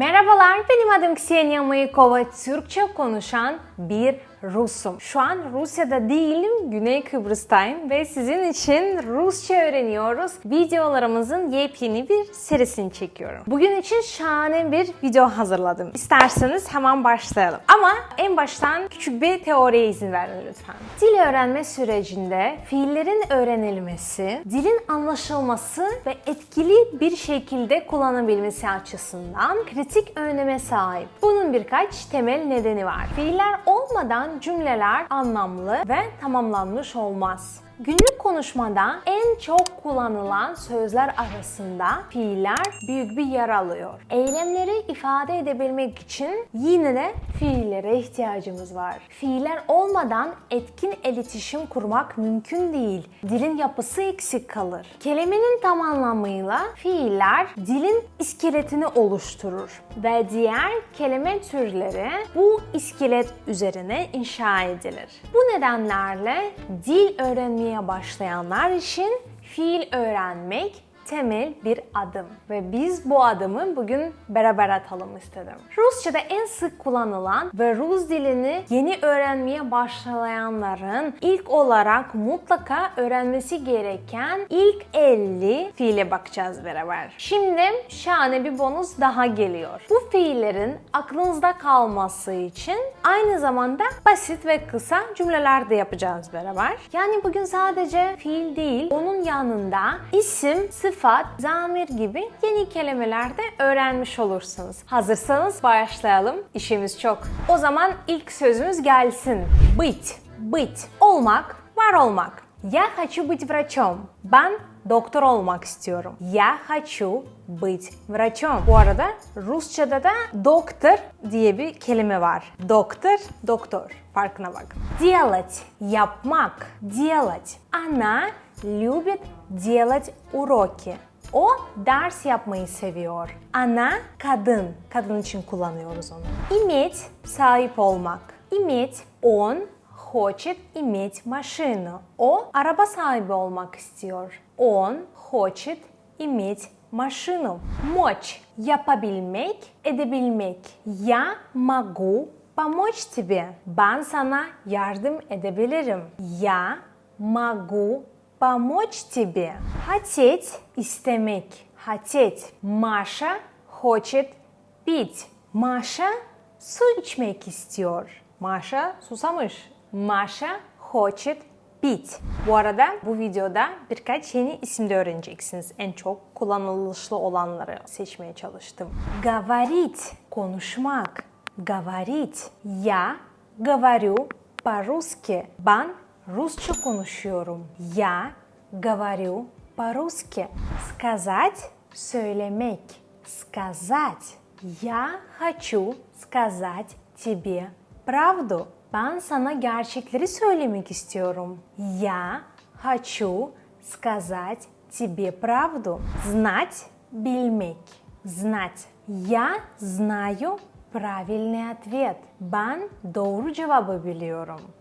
Merhabalar, benim adım Ksenia Maykova. Türkçe konuşan bir Rusum. Şu an Rusya'da değilim, Güney Kıbrıs'tayım ve sizin için Rusça öğreniyoruz. Videolarımızın yepyeni bir serisini çekiyorum. Bugün için şahane bir video hazırladım. İsterseniz hemen başlayalım. Ama en baştan küçük bir teoriye izin verin lütfen. Dil öğrenme sürecinde fiillerin öğrenilmesi, dilin anlaşılması ve etkili bir şekilde kullanabilmesi açısından kritik öneme sahip. Bunun birkaç temel nedeni var. Fiiller olmadan cümleler anlamlı ve tamamlanmış olmaz. Günlük konuşmada en çok kullanılan sözler arasında fiiller büyük bir yer alıyor. Eylemleri ifade edebilmek için yine de fiillere ihtiyacımız var. Fiiller olmadan etkin iletişim kurmak mümkün değil. Dilin yapısı eksik kalır. Kelimenin tam anlamıyla fiiller dilin iskeletini oluşturur ve diğer kelime türleri bu iskelet üzerine inşa edilir. Bu nedenlerle dil öğrenmeye başlayanlar için fiil öğrenmek temel bir adım ve biz bu adımı bugün beraber atalım istedim. Rusça'da en sık kullanılan ve Rus dilini yeni öğrenmeye başlayanların ilk olarak mutlaka öğrenmesi gereken ilk 50 fiile bakacağız beraber. Şimdi şahane bir bonus daha geliyor. Bu fiillerin aklınızda kalması için aynı zamanda basit ve kısa cümleler de yapacağız beraber. Yani bugün sadece fiil değil, onun yanında isim, sıfat, zamir gibi yeni kelimeler de öğrenmiş olursunuz. Hazırsanız başlayalım. İşimiz çok. O zaman ilk sözümüz gelsin. Быть, быть. Olmak, var olmak. Я хочу быть врачом. Ben doktor olmak istiyorum. Я хочу быть врачом. Bu arada Rusça'da da doktor diye bir kelime var. Doktor, doktor. Farkına bak. Делать, yapmak. Делать. Она любит делать уроки. O ders yapmayı seviyor. Ana kadın. Kadın için kullanıyoruz onu. Иметь sahip olmak. Иметь он хочет иметь машину. O araba sahibi olmak istiyor. Он хочет иметь машину. Мочь yapabilmek, edebilmek. Я могу помочь тебе. Ben sana yardım edebilirim. Я могу помочь тебе. Хотеть – istemek. Хотеть. Маша хочет пить. Маша su içmek istiyor. Maşa susamış. Maşa хочет pit. Bu arada bu videoda birkaç yeni isim de öğreneceksiniz. En çok kullanılışlı olanları seçmeye çalıştım. Говорить – konuşmak. Говорить. Я говорю по-русски. Ben Rusça konuşuyorum. Я говорю по-русски. Сказать – söylemek. Сказать. Я хочу сказать тебе правду. Ben sana gerçekleri söylemek istiyorum. Я хочу сказать тебе правду. Знать – bilmek. Знать. Я знаю правильный ответ. Ben doğru cevabı.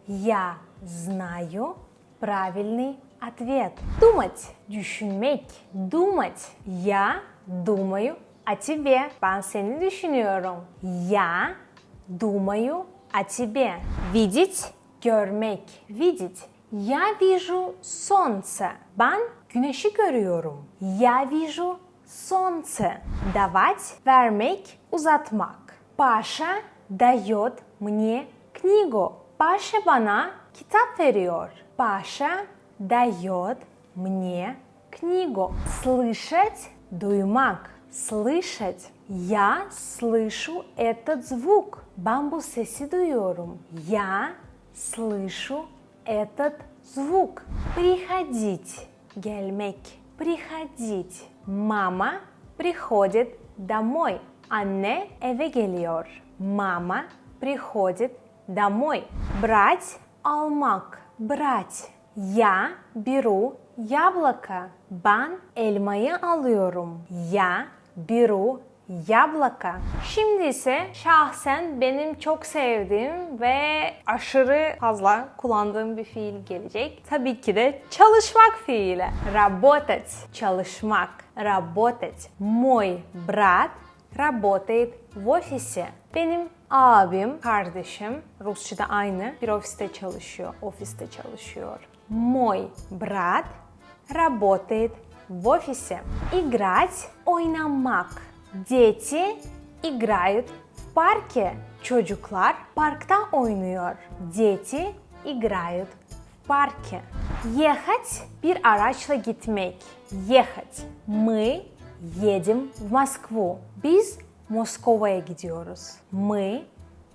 Я знаю правильный ответ. Думать – düşünmek. Думать. Я думаю о тебе. Ben seni düşünüyorum. Я думаю о тебе. Видеть – görmek. Видеть. Я вижу солнце. Ben güneşi görüyorum. Я вижу солнце. Давать – vermek, uzatmak. Паша дает мне книгу. Паша bana kitap veriyor. Паша дает мне книгу. Слышать – duymak. Слышать. Я слышу этот звук. Sesi duyuyorum. Я слышу этот звук. Приходить. Gelmek. Приходить. Мама приходит домой. Eve geliyor. Мама приходит домой. Брать, almak. Брать. Я беру яблоко. Ben elmayı alıyorum. Я беру yablaka. Şimdi ise şahsen benim çok sevdiğim ve aşırı fazla kullandığım bir fiil gelecek. Tabii ki de çalışmak fiili. Работать. Çalışmak. Работать. Мой брат работает в офисе. Benim abim, kardeşim Rusça'da aynı bir ofiste çalışıyor, ofiste çalışıyor. Мой брат работает в офисе. Играть, oynamak. Дети играют в парке. Çocuklar parkta oynuyor. Дети играют в парке. Ехать bir araçla gitmek. Ехать. Мы едем в Москву. Biz Moskova'ya gidiyoruz. Мы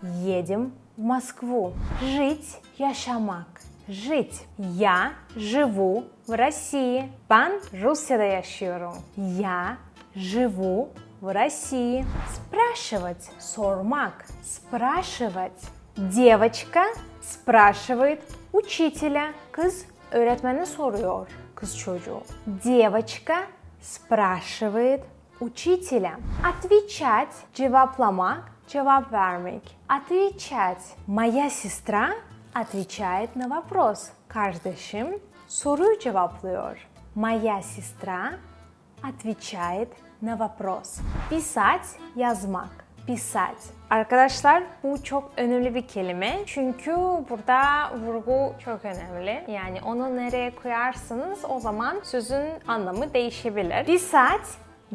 едем в Москву. Жить, yaşamak. Жить. Я живу в России. Ben Rusya'da yaşıyorum. Я живу в России. Спрашивать, sormak. Спрашивать. Девочка спрашивает учителя. Kız öğretmene soruyor. Kız çocuğu. Девочка спрашивает учителя. Отвечать, cevaplamak, cevap vermek. Отвечать. Моя сестра отвечает на вопрос. Kardeşim soruyu cevaplıyor. Моя сестра отвечает на вопрос. Писать, yazmak. Писать. Arkadaşlar bu çok önemli bir kelime. Çünkü burada vurgu çok önemli. Yani onu nereye koyarsınız o zaman sözün anlamı değişebilir. Писать,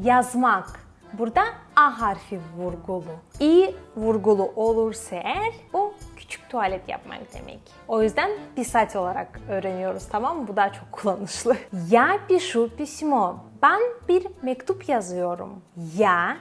yazmak. Burada A harfi vurgulu. İ vurgulu olursa eğer bu küçük tuvalet yapmak demek. O yüzden писать olarak öğreniyoruz tamam mı? Bu daha çok kullanışlı. Я пишу письмо. Ben bir mektup yazıyorum. Я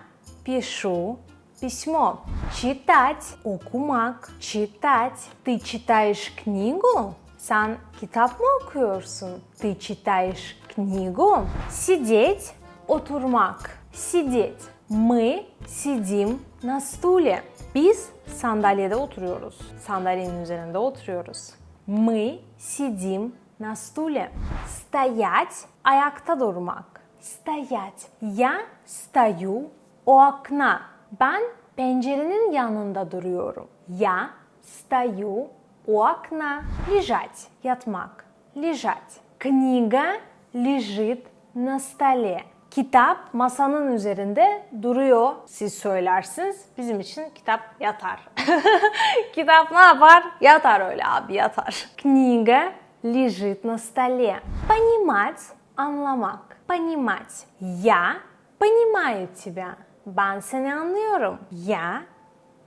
пишу письмо. Читать, okumak, читать. Ты читаешь книгу? Sen kitap mı okuyorsun? Ты читаешь книгу? Сидеть, oturmak. Сидеть. Мы сидим на стуле. Biz sandalyede oturuyoruz. Sandalyenin üzerinde oturuyoruz. Мы сидим на стуле. Стоять, ayakta durmak. Стоять. Я стою у окна. Ben pencerenin yanında duruyorum. Я стою у окна. Лежать, yatmak. Лежать. Книга лежит на столе. Kitap masanın üzerinde duruyor. Siz söylersiniz. Bizim için kitap yatar. kitap ne yapar? Yatar öyle abi yatar. Книга лежит на столе. Понимать, anlamak. Понимать. Я понимаю тебя. Ben seni anlıyorum. Я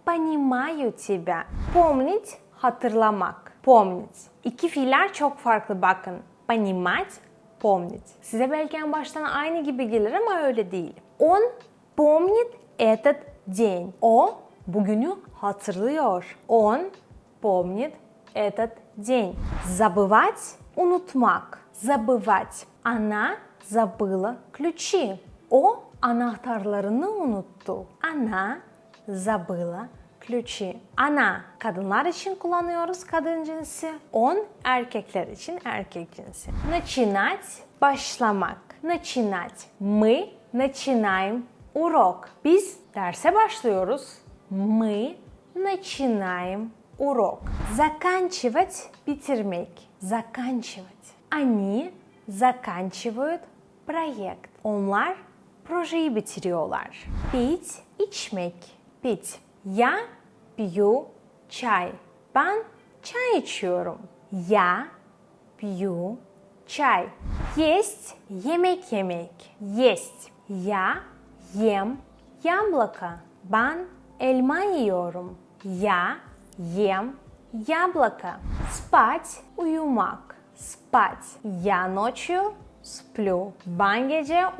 понимаю тебя. Помнить, hatırlamak. Помнить. İki fiiller çok farklı bakın. Понимать, помнить. Size belki en baştan aynı gibi gelir ama öyle değil. Он помнит этот день. O bugünü hatırlıyor. Он помнит этот день. Забывать, unutmak. Забывать. Она забыла ключи. O anahtarlarını unuttu. Она забыла ключи. Ana kadınlar için kullanıyoruz kadın cinsi. Он erkekler için erkek cinsi. Начинать başlamak. Начинать. Мы начинаем урок. Biz derse başlıyoruz. Мы начинаем урок. Заканчивать bitirmek. Заканчивать. Они заканчивают проект. Onlar projeyi bitiriyorlar. Пить, içmek. Пить. Я пью чай. Ben çay içiyorum. Я пью чай. Есть, yemek yemek. Есть. Я ем яблоко. Ben elma yiyorum. Я ем яблоко. Спать, uyumak. Спать. Я ночью сплю. Ben gece.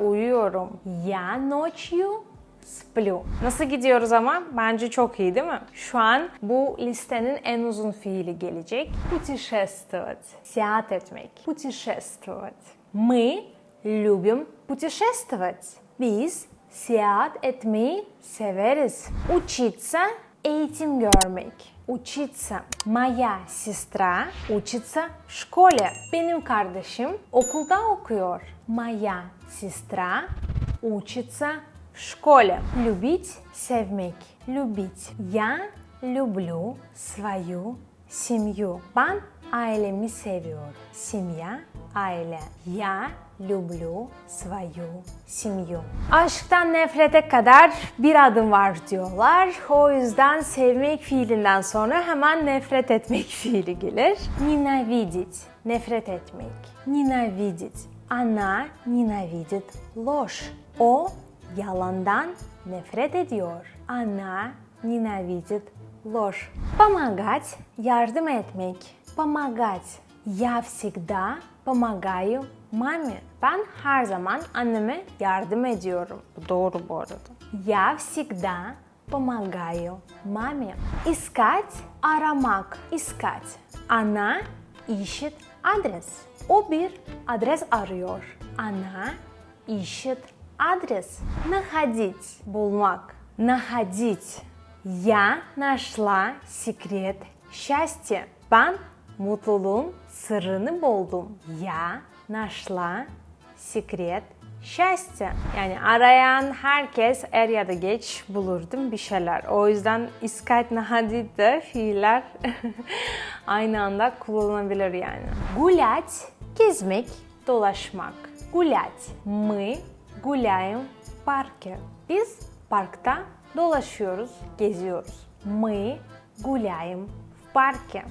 Я ночью splю. Nasıl gidiyoruz ama? Bence çok iyi değil mi? Şu an bu listenin en uzun fiili gelecek. Путешествовать. Seyahat etmek. Путешествовать. Мы любим путешествовать. Biz seyahat etmeyi severiz. Учиться eğitim görmek. Учиться. Моя сестра учится в школе. Benim kardeşim okulda okuyor. Моя сестра учится в школе. Любить, sevmek. Любить. Я люблю свою семью. Ben ailemi seviyorum. Семья aile. Я люблю свою семью. Aşktan nefrete kadar bir adım var diyorlar. O yüzden sevmek fiilinden sonra hemen nefret etmek fiili gelir. Ненавидеть, nefret etmek. Ненавидеть. Она ненавидит ложь. O yalandan nefret ediyor. Она ненавидит ложь. Помогать, yardım etmek. Помогать. Я всегда помогаю маме. Ben her zaman anneme yardım ediyorum. Bu doğru bu arada. Я всегда помогаю маме. Искать, aramak. Искать. Она ищет адрес. O bir adres arıyor. Она ищет адрес. Находить, bulmak. Находить. Я нашла секрет счастья. Ben mutluluğun sırrını buldum. Я нашла секрет счастья. Yani arayan herkes er ya da geç bulur değil mi bir şeyler. O yüzden искать находить de fiiller aynı anda kullanılabilir yani. Гулять, gezmek, dolaşmak. Гулять. Мы гуляем в парке. Biz parkta dolaşıyoruz, geziyoruz. Мы гуляем в парке.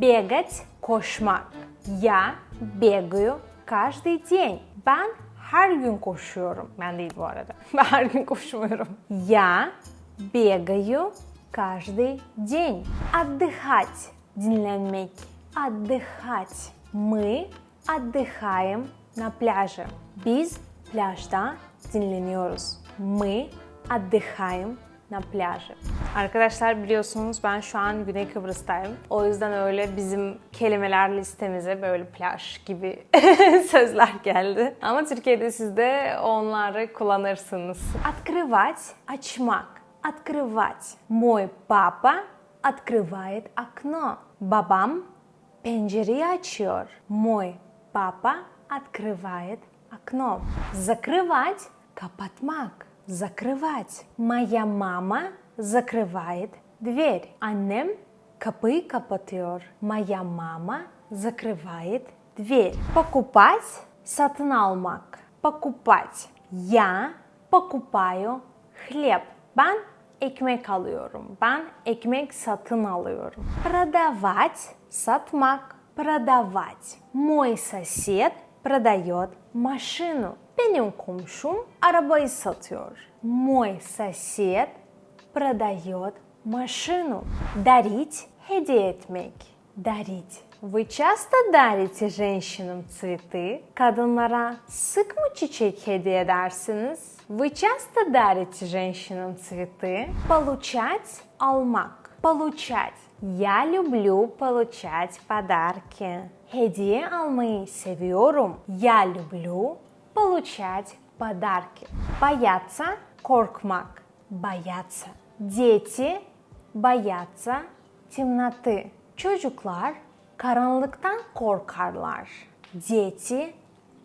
Бегать, koşmak. Я бегаю каждый день. Ben her gün koşuyorum. Ben değil bu arada. Ben her gün koşmuyorum. Я бегаю каждый день. Отдыхать, dinlenmek. Отдыхать. Мы отдыхаем на пляже. Biz plajda dinleniyoruz. Мы отдыхаем на пляже. Arkadaşlar biliyorsunuz ben şu an Güney Kıbrıs'tayım. O yüzden öyle bizim kelimeler listemize böyle plaj gibi sözler geldi. Ama Türkiye'de siz de onları kullanırsınız. Открывать, açmak. Открывать. Мой папа открывает окно. Babam pencereyi açıyor. Мой папа открывает окно. Закрывать, kapatmak. Закрывать. Моя мама закрывает дверь. Annem kapıyı kapatıyor. Моя мама закрывает дверь. Покупать, almak. Покупать. Я покупаю хлеб. Ben ekmek alıyorum. Ben ekmek satın alıyorum. Продавать, satmak. Продавать. Мой сосед продает машину. Benim komşum arabayı satıyor. Мой сосед продает машину. Дарить, hediye etmek. Дарить. Вы часто дарите женщинам цветы? Kadınlara sık mı çiçek hediye edersiniz? Вы часто дарите женщинам цветы? Получать, almak. Получать. Я люблю получать подарки. Hediye almayı seviyorum. Я люблю получать подарки. Бояться, korkmak. Бояться. Дети боятся темноты. Çocuklar karanlıktan korkarlar. Дети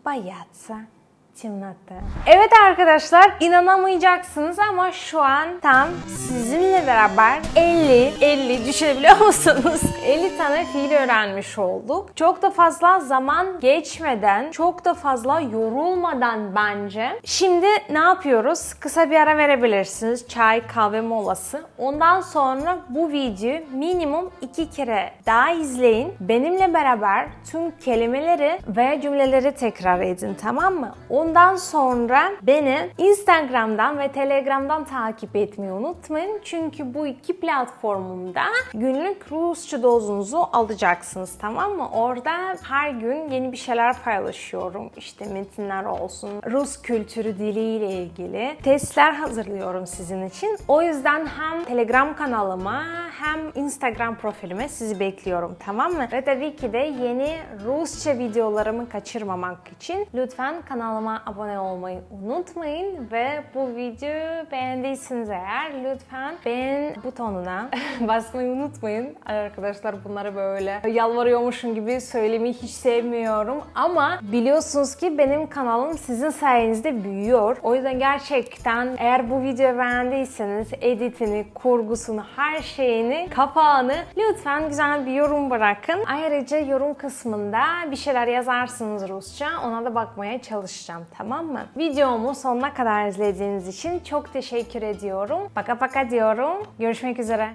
боятся Çimnak'ta. Evet arkadaşlar inanamayacaksınız ama şu an tam sizinle beraber 50, 50 düşünebiliyor musunuz? 50 tane fiil öğrenmiş olduk. Çok da fazla zaman geçmeden, çok da fazla yorulmadan bence. Şimdi ne yapıyoruz? Kısa bir ara verebilirsiniz. Çay, kahve molası. Ondan sonra bu videoyu minimum iki kere daha izleyin. Benimle beraber tüm kelimeleri ve cümleleri tekrar edin tamam mı? O Ondan sonra beni Instagram'dan ve Telegram'dan takip etmeyi unutmayın. Çünkü bu iki platformumda günlük Rusça dozunuzu alacaksınız tamam mı? Orada her gün yeni bir şeyler paylaşıyorum. İşte metinler olsun, Rus kültürü diliyle ilgili testler hazırlıyorum sizin için. O yüzden hem Telegram kanalıma hem Instagram profilime sizi bekliyorum tamam mı? Ve tabii ki de yeni Rusça videolarımı kaçırmamak için lütfen kanalıma abone olmayı unutmayın ve bu videoyu beğendiyseniz eğer lütfen beğen butonuna basmayı unutmayın. Arkadaşlar bunları böyle yalvarıyormuşum gibi söylemeyi hiç sevmiyorum ama biliyorsunuz ki benim kanalım sizin sayenizde büyüyor. O yüzden gerçekten eğer bu videoyu beğendiyseniz editini, kurgusunu, her şeyini kapağını lütfen güzel bir yorum bırakın. Ayrıca yorum kısmında bir şeyler yazarsınız Rusça. Ona da bakmaya çalışacağım tamam mı? Videomu sonuna kadar izlediğiniz için çok teşekkür ediyorum. Paka paka diyorum. Görüşmek üzere.